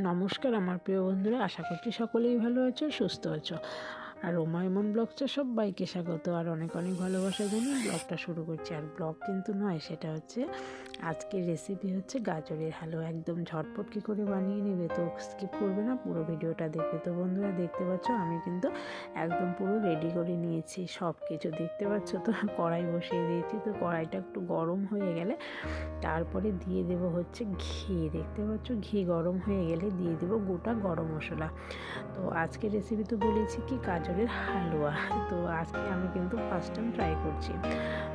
নমস্কার আমার প্রিয় বন্ধুরা, আশা করছি সকলেই ভালো আছো, সুস্থ আছো। আর রোমায়মন ব্লগসে সবাইকে স্বাগত। আর অনেক অনেক ভালোবাসা জন্য ব্লগটা শুরু করছি। আর ব্লগ কিন্তু নয়, সেটা হচ্ছে আজকের রেসিপি হচ্ছে গাজরের হালুয়া। একদম ঝটপট কী করে বানিয়ে নেবে তো স্কিপ করবে না, পুরো ভিডিওটা দেখবে। তো বন্ধুরা, দেখতে পাচ্ছ আমি কিন্তু একদম পুরো রেডি করে নিয়েছি সব কিছু দেখতে পাচ্ছ তো কড়াই বসিয়ে দিয়েছি, তো কড়াইটা একটু গরম হয়ে গেলে তারপরে দিয়ে দেব হচ্ছে ঘি। দেখতে পাচ্ছ ঘি গরম হয়ে গেলে দিয়ে দেব গোটা গরম মশলা। তো আজকের রেসিপি তো বলেছি কি গাজরের হালুয়া। তো আজকে আমি কিন্তু ফার্স্ট টাইম ট্রাই করছি।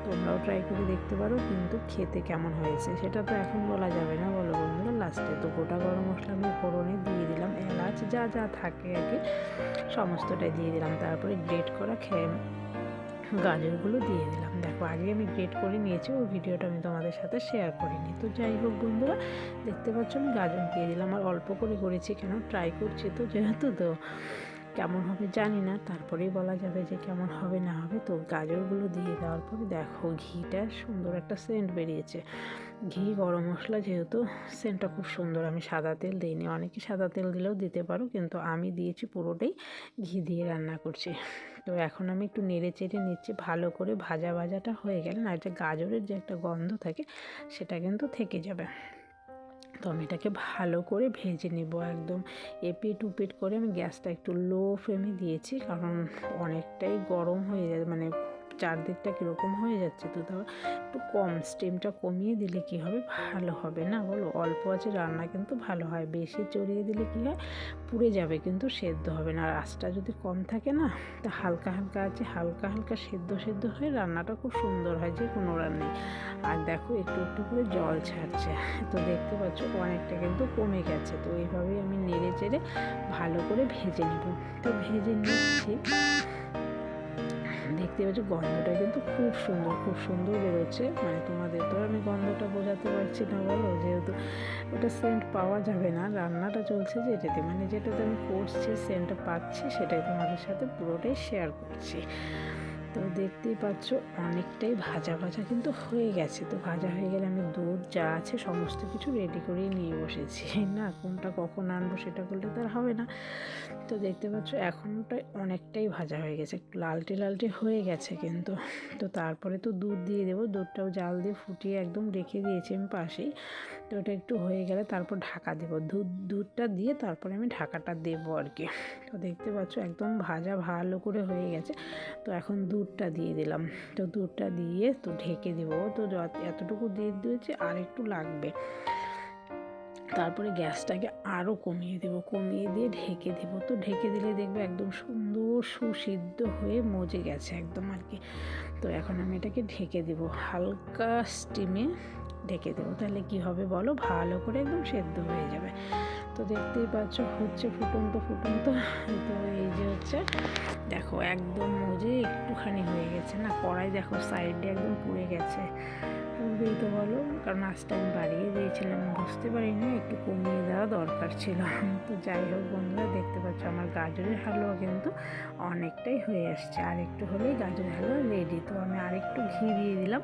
তোমরাও ট্রাই করে দেখতে পারো কিন্তু খেতে কেমন হয়েছে সেটা তো এখন বলা যাবে না। বলো বন্ধুরা লাস্টে তো গোটা গরম মশলা আমি ফোড়নে দিয়ে দিলাম, এলাচ যা যা থাকে আর কি, সমস্তটাই দিয়ে দিলাম। তারপরে গ্রেট করা খেয়ে গাজরগুলো দিয়ে দিলাম। দেখো, আগে আমি গ্রেট করে নিয়েছি, ওই ভিডিওটা আমি তোমাদের সাথে শেয়ার করিনি। তো যাই হোক বন্ধুরা, দেখতে পাচ্ছ আমি গাজর দিয়ে দিলাম। আর অল্প করে করেছি কেন ট্রাই করছি তো যেহেতু তো। কেমন হবে জানি না, তারপরেই বলা যাবে যে কেমন হবে না হবে। তো গাজরগুলো দিয়ে দেওয়ার পরে দেখো ঘিটা সুন্দর একটা সেন্ট বেরিয়েছে। ঘি, গরম মশলা যেহেতু সেন্টটা খুব সুন্দর, আমি সাদা তেল দিইনি। অনেকে সাদা তেল দিলেও দিতে পারো, কিন্তু আমি দিয়েছি পুরোটাই ঘি দিয়ে রান্না করছি। তো এখন আমি একটু নেড়ে চেড়ে নিচ্ছি, ভালো করে ভাজা ভাজাটা হয়ে গেলে না, এটা গাজরের যে একটা গন্ধ থাকে, সেটা কিন্তু থেকে যাবে। তো আমি এটাকে ভালো করে ভেজে নেব একদম এপিট উপিট করে আমি গ্যাসটা একটু লো ফ্লেমে দিয়েছি কারণ অনেকটাই গরম হয়ে যায় মানে চারদিকটা কীরকম হয়ে যাচ্ছে তো তাও একটু কম স্টিমটা কমিয়ে দিলে কি হবে? ভালো হবে না? বলো, অল্প আছে, রান্না কিন্তু ভালো হয়। বেশি চড়িয়ে দিলে কি হয়? পুড়ে যাবে, কিন্তু সেদ্ধ হবে না। আর আঁচটা যদি কম থাকে না, তা হালকা হালকা আছে, হালকা হালকা সেদ্ধ সেদ্ধ হয়ে রান্নাটা খুব সুন্দর হয়, যে কোনো রান্নাই। আর দেখো, একটু একটু করে জল ছাড়ছে। তো দেখতে পাচ্ছ, অনেকটা কিন্তু কমে গেছে। তো এইভাবেই আমি নেড়ে চেড়ে ভালো করে ভেজে নেব। তো ভেজে নিচ্ছি। দেখতে পাচ্ছি, গন্ধটা কিন্তু খুব সুন্দর খুব সুন্দর বেরোচ্ছে। মানে তোমাদের তো আমি গন্ধটা বোঝাতে পারছি না, বলো? যেহেতু ওটা সেন্ট পাওয়া যাবে না, রান্নাটা চলছে যেটাতে। মানে যেটাতে আমি করছি সেন্টটা পাচ্ছি, সেটাই তোমাদের সাথে পুরোটাই শেয়ার করছি। তো দেখতেই পাচ্ছ অনেকটাই ভাজা ভাজা কিন্তু হয়ে গেছে। তো ভাজা হয়ে গেলে আমি দুধ, যা আছে সমস্ত কিছু রেডি করেই নিয়ে বসেছি। না, কোনটা কখন আনব সেটা করলে তো আর হবে না। তো দেখতে পাচ্ছ এখনটাই অনেকটাই ভাজা হয়ে গেছে। একটু লালটে লালটে হয়ে গেছে কিন্তু। তো তারপরে তো দুধ দিয়ে দেবো। দুধটাও জাল দিয়ে ফুটিয়ে একদম রেখে দিয়েছি আমি পাশেই। তো ওটা একটু হয়ে গেলে তারপর ঢাকা দেবো। দুধ, দুধটা দিয়ে তারপরে আমি ঢাকাটা দেবো আর কি। তো দেখতে পাচ্ছ একদম ভাজা ভালো করে হয়ে গেছে। তো এখন দুধটা দিয়ে দিলাম। তো দুধটা দিয়ে তো ঢেকে দেবো। তো এতটুকু দিয়ে দিয়েছি, আর একটু লাগবে। তারপরে গ্যাসটাকে আরও কমিয়ে দেবো। কমিয়ে দিয়ে ঢেকে দেবো। তো ঢেকে দিলে দেখবে একদম সুন্দর সুসিদ্ধ হয়ে মজে গেছে একদম আর কি। তো এখন আমি এটাকে ঢেকে দেবো। হালকা স্টিমে ঢেকে দেবো। তাহলে কি হবে বলো? ভালো করে একদম সেদ্ধ হয়ে যাবে। তো দেখতেই পাচ্ছ, হচ্ছে ফুটন্ত ফুটন্ত। তো এই যে হচ্ছে দেখো, একদম মজে একটুখানি হয়ে গেছে না? কড়াই দেখো, সাইডে একদম পুড়ে গেছে। পুড়বেই তো বলো কারণ আজটা আমি বাড়িয়ে দিয়েছিলাম, বুঝতে পারিনি, একটু কমিয়ে দেওয়া দরকার ছিল। তো যাই হোক বন্ধুরা, দেখতে পাচ্ছ আমার গাজরের হালুয়া কিন্তু অনেকটাই হয়ে আসছে। আর একটু হলেই গাজরের হালুয়া রেডি তো আমি আরেকটু ঘি দিয়ে দিলাম।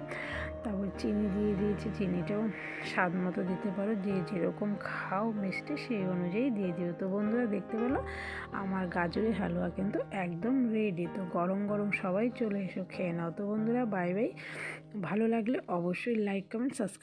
তারপর চিনি দিয়ে দিয়েছি, চিনিটাও স্বাদ মতো দিতে পারো, যে যেরকম খাও মিষ্টি সেই অনুযায়ী দিয়ে দিও। তো বন্ধুরা দেখতে পেল, আমার গাজরের হালুয়া কিন্তু একদম রেডি তো গরম গরম সবাই চলে এসো খেয়ে নাও। তো বন্ধুরা বাই বাই ভালো লাগলে অবশ্যই লাইক কমেন্ট সাবস্ক্রাইব